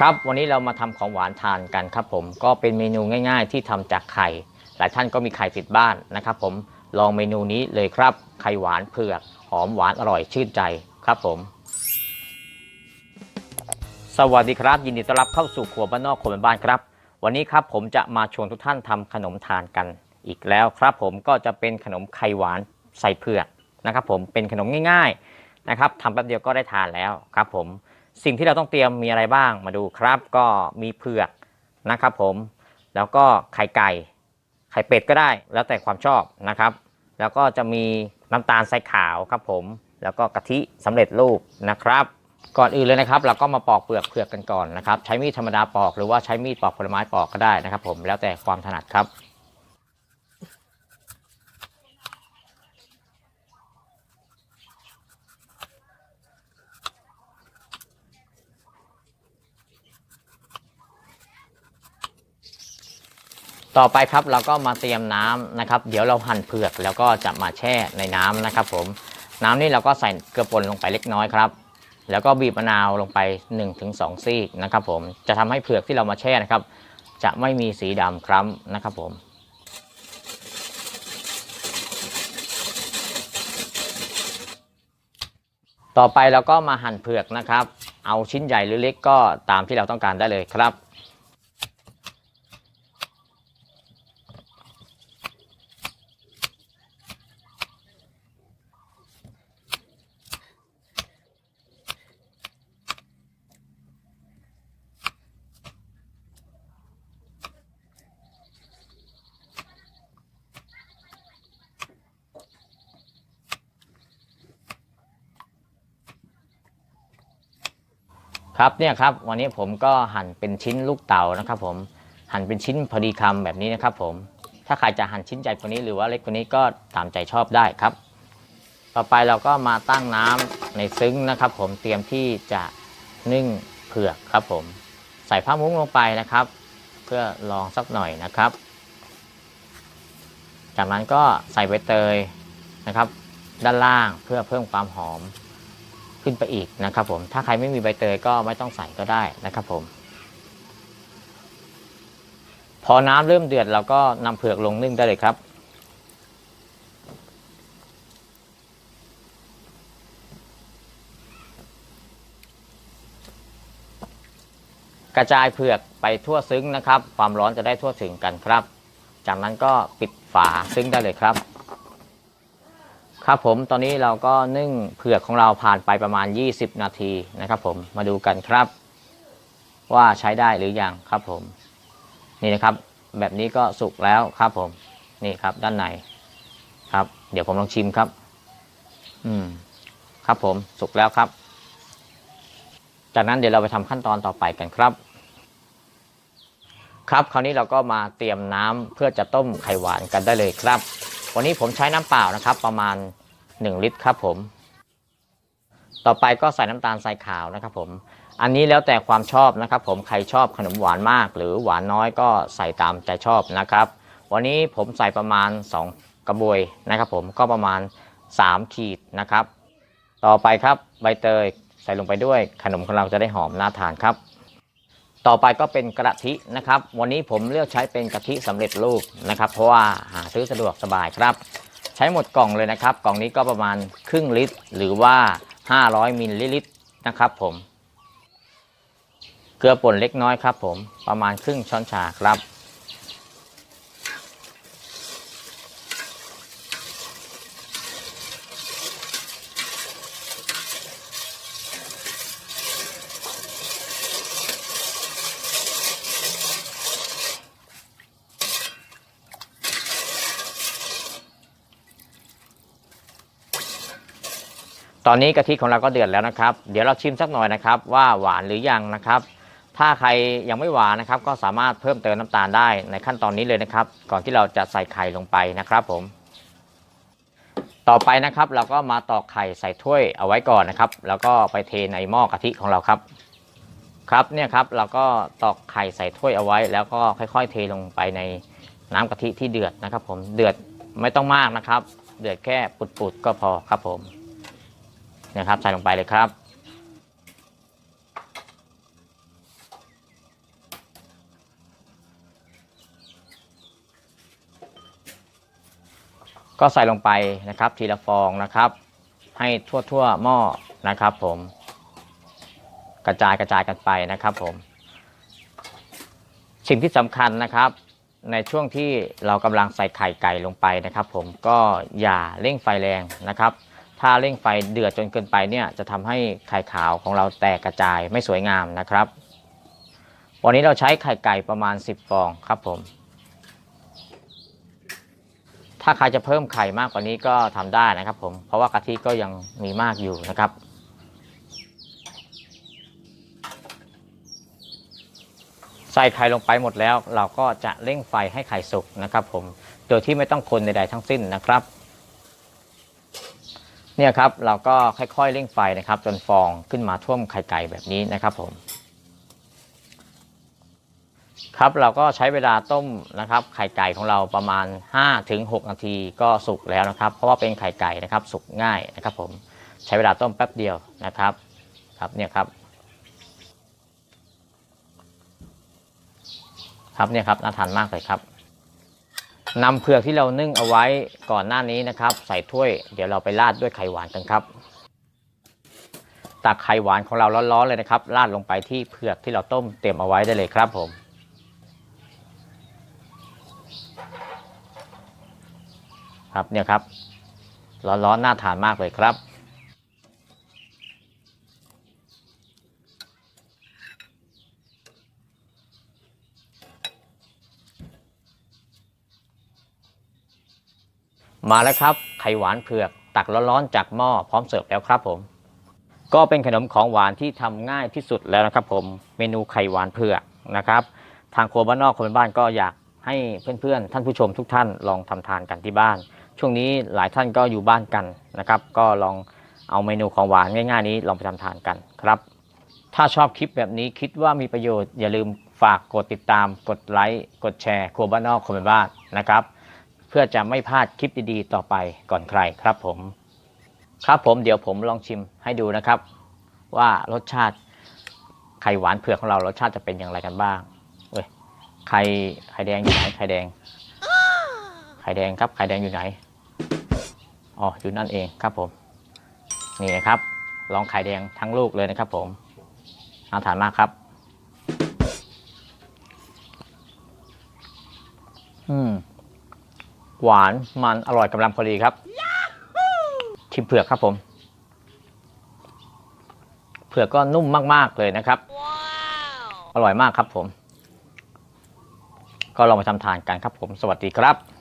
ครับวันนี้เรามาทำของหวานทานกันครับผมก็เป็นเมนูง่าย ๆ ที่ทำจากไข่ หลายท่านก็มีไข่ติดบ้านนะครับผมลองเมนูนี้เลยครับ ไข่หวานเผือก หอมหวานอร่อยชื่นใจครับผม สวัสดีครับ ยินดีต้อนรับเข้าสู่ครัวบ้านนอกคนบ้านครับ วันนี้ครับผมจะมาชวนทุกท่านทำขนมทานกันอีกแล้วครับ ผมก็จะเป็นขนมไข่หวานใส่เผือกนะครับผมเป็นขนมง่ายๆนะครับทำแป๊บเดียวก็ได้ทานแล้วครับผม สิ่งที่เราต้องเตรียมมีอะไรบ้างมาดูครับ ก็มีเผือกนะครับผมแล้วก็ไข่ไก่ไข่เป็ดก็ได้ แล้วแต่ความชอบนะครับ แล้วก็จะมีน้ำตาลทรายขาวครับผมแล้วก็กะทิสำเร็จรูปนะครับ ก่อนอื่นเลยนะครับ เราก็มาปอกเปลือกเผือกกันก่อนนะครับ ใช้มีดธรรมดาปอกหรือว่าใช้มีดปอกผลไม้ปอกก็ได้นะครับ ผมแล้วแต่ความถนัดครับ ต่อไปครับเราก็มาเตรียมน้ำนะครับ เดี๋ยวเราหั่นเผือกแล้วก็จะมาแช่ในน้ำนะครับ ผม น้ำนี่เราก็ใส่เกลือป่นลงไปเล็กน้อยครับ แล้วก็บีบมะนาวลงไป 1-2 ซีกนะครับ ผมจะทำให้เผือกที่เรามาแช่นะครับ จะไม่มีสีดำคล้ำนะครับ ผมต่อไปเราก็มาหั่นเผือกนะครับ เอาชิ้นใหญ่หรือเล็กก็ตามที่เราต้องการได้เลยครับ ครับเนี่ยครับวันนี้ผมก็หั่นเป็นชิ้นลูกเต๋านะครับ ผมหั่นเป็นชิ้นพอดีคำแบบนี้นะครับ ผมถ้าใครจะหั่นชิ้นใหญ่กว่านี้หรือว่าเล็กกว่านี้ก็ตามใจชอบได้ครับ ต่อไปเราก็มาตั้งน้ำในซึ้งนะครับ ผมเตรียมที่จะนึ่งเผือกครับ ผมใส่ผ้ามุ้งลงไปนะครับ เพื่อลองสักหน่อยนะครับ จากนั้นก็ใส่ใบเตยนะครับ ด้านล่างเพื่อเพิ่มความหอม ขึ้นไปอีกนะครับผมถ้าใครไม่มีใบเตยก็ไม่ต้องใส่ก็ได้นะครับผม พอน้ำเริ่มเดือดเราก็นำเผือกลงนึ่งได้เลยครับกระจายเผือกไปทั่วซึ้งนะครับ ความร้อนจะได้ทั่วถึงกันครับ จากนั้นก็ปิดฝาซึ้งได้เลยครับ ครับผมตอนนี้เราก็นึ่งเผือกของเราผ่านไปประมาณ 20 นาทีนะครับ ผมมาดูกันครับ ว่าใช้ได้หรือยังครับผม นี่นะครับ แบบนี้ก็สุกแล้วครับผม นี่ครับด้านในครับ เดี๋ยวผมลองชิมครับ อืม ครับผมสุกแล้วครับ จากนั้นเดี๋ยวเราไปทำขั้นตอนต่อไปกันครับ ครับคราวนี้เราก็มาเตรียมน้ำเพื่อจะต้มไข่หวานกันได้เลยครับ วันนี้ผมใช้น้ำเปล่านะครับ ประมาณ 1 ลิตรครับผม ต่อไปก็ใส่น้ำตาลทรายขาวนะครับผม อันนี้แล้วแต่ความชอบนะครับ ผมใครชอบขนมหวานมาก หรือหวานน้อยก็ใส่ตามใจชอบนะครับ วันนี้ผมใส่ประมาณ 2 กระบวยนะครับ ผมก็ประมาณ 3 ขีดนะครับ ต่อไปครับใบเตยใส่ลงไปด้วยขนมของเราจะได้หอมน่าทานครับ ต่อไปก็เป็นกะทินะครับ วันนี้ผมเลือกใช้เป็นกะทิสำเร็จรูปนะครับ เพราะว่าหาซื้อสะดวกสบายครับ ใช้หมดกล่องเลยนะครับ กล่องนี้ก็ประมาณครึ่งลิตร หรือว่า 500มิลลิลิตรนะครับ ผม เกลือป่นเล็กน้อยครับ ผมประมาณครึ่งช้อนชาครับ ตอนนี้กะทิของเราก็เดือดแล้วนะครับ เดี๋ยวเราชิมสักหน่อยนะครับ ว่าหวานหรือยังนะครับ ถ้าใครยังไม่หวานนะครับ ก็สามารถเพิ่มเติมน้ำตาลได้ในขั้นตอนนี้เลยนะครับ ก่อนที่เราจะใส่ไข่ลงไปนะครับ ผม ต่อไปนะครับ เราก็มาตอกไข่ใส่ถ้วยเอาไว้ก่อนนะครับ แล้วก็ไปเทในหม้อกะทิของเราครับ ครับเนี่ยครับเราก็ตอกไข่ใส่ถ้วยเอาไว้ แล้วก็ค่อยๆ เทลงไปในน้ำกะทิที่เดือดนะครับ ผมเดือดไม่ต้องมากนะครับ เดือดแค่ปุดๆก็พอครับผม นะครับ ใส่ลงไปเลยครับ ก็ใส่ลงไปนะครับ ทีละฟองนะครับ ให้ทั่วทั่วหม้อนะครับ ผม กระจายกระจายกันไปนะครับผม สิ่งที่สำคัญนะครับในช่วงที่เรากำลังใส่ไข่ไก่ลงไปนะครับ ผมก็อย่าเร่งไฟแรงนะครับ ถ้าเร่งไฟเดือดจนเกินไปเนี่ยจะทำให้ไข่ขาวของเราแตกกระจายไม่สวยงามนะครับ วันนี้เราใช้ไข่ไก่ประมาณ 10 ฟองครับผม ถ้าใครจะเพิ่มไข่มากกว่านี้ก็ทำได้นะครับผม เพราะว่ากะทิก็ยังมีมากอยู่นะครับใส่ไข่ลงไปหมดแล้ว เราก็จะเร่งไฟให้ไข่สุกนะครับผม โดยที่ไม่ต้องคนใดๆทั้งสิ้นนะครับ เนี่ยครับเราก็ค่อยๆเร่งไฟนะครับ จนฟองขึ้นมาท่วมไข่ไก่แบบนี้นะครับผม ครับเราก็ใช้เวลาต้มนะครับ ไข่ไก่ของเราประมาณ 5-6 นาทีก็สุกแล้วนะครับ เพราะว่าเป็นไข่ไก่นะครับ สุกง่ายนะครับ ผมใช้เวลาต้มแป๊บเดียวนะครับ ครับเนี่ยครับ ครับเนี่ยครับน่าทานมากเลยครับ นำเผือกที่เรานึ่งเอาไว้ก่อนหน้านี้นะครับ ใส่ถ้วยเดี๋ยวเราไปราดด้วยไข่หวานกันครับ ตักไข่หวานของเราร้อนๆเลยนะครับราดลงไปที่เผือกที่เราต้มเตรียมเอาไว้ได้เลยครับผมครับเนี่ยครับร้อนๆน่าทานมากเลยครับ มาแล้วครับ ไข่หวานเผือก ตักร้อนๆจากหม้อพร้อมเสิร์ฟแล้วครับผม ก็เป็นขนมของหวานที่ทำง่ายที่สุดแล้วนะครับผม เมนูไข่หวานเผือกนะครับ ทางครัวบ้านนอกคนบ้านก็อยากให้เพื่อนๆ ท่านผู้ชมทุกท่านลองทำทานกันที่บ้าน ช่วงนี้หลายท่านก็อยู่บ้านกันนะครับ ก็ลองเอาเมนูของหวานง่าย ๆ นี้ลองไปทำทานกันครับ ถ้าชอบคลิปแบบนี้คิดว่ามีประโยชน์อย่าลืมฝากกดติดตาม กดไลค์ กดแชร์ ครัวบ้านนอกคนบ้านนะครับ พื่อจะไม่พลาดคลิปดีๆ ต่อไปก่อนใครครับผม ครับผมเดี๋ยวผมลองชิมให้ดูนะครับ ว่ารสชาติไข่หวานเผือกของเรารสชาติจะเป็นอย่างไรกันบ้างเว้ยไข่ไข่แดงอยู่ไหนไข่แดง ไข่แดงครับไข่แดงอยู่ไหนอ๋ออยู่นั่นเองครับผม นี่นะครับ ลองไข่แดงทั้งลูกเลยนะครับ ผมน่าทานมากครับ อืม หวานมันอร่อยกำลังพอดีครับ ชิมเผือกครับผม เผือกก็นุ่มมาก ๆ เลยนะครับ อร่อยมากครับผม ก็ลองมาทำทานกันครับผม สวัสดีครับ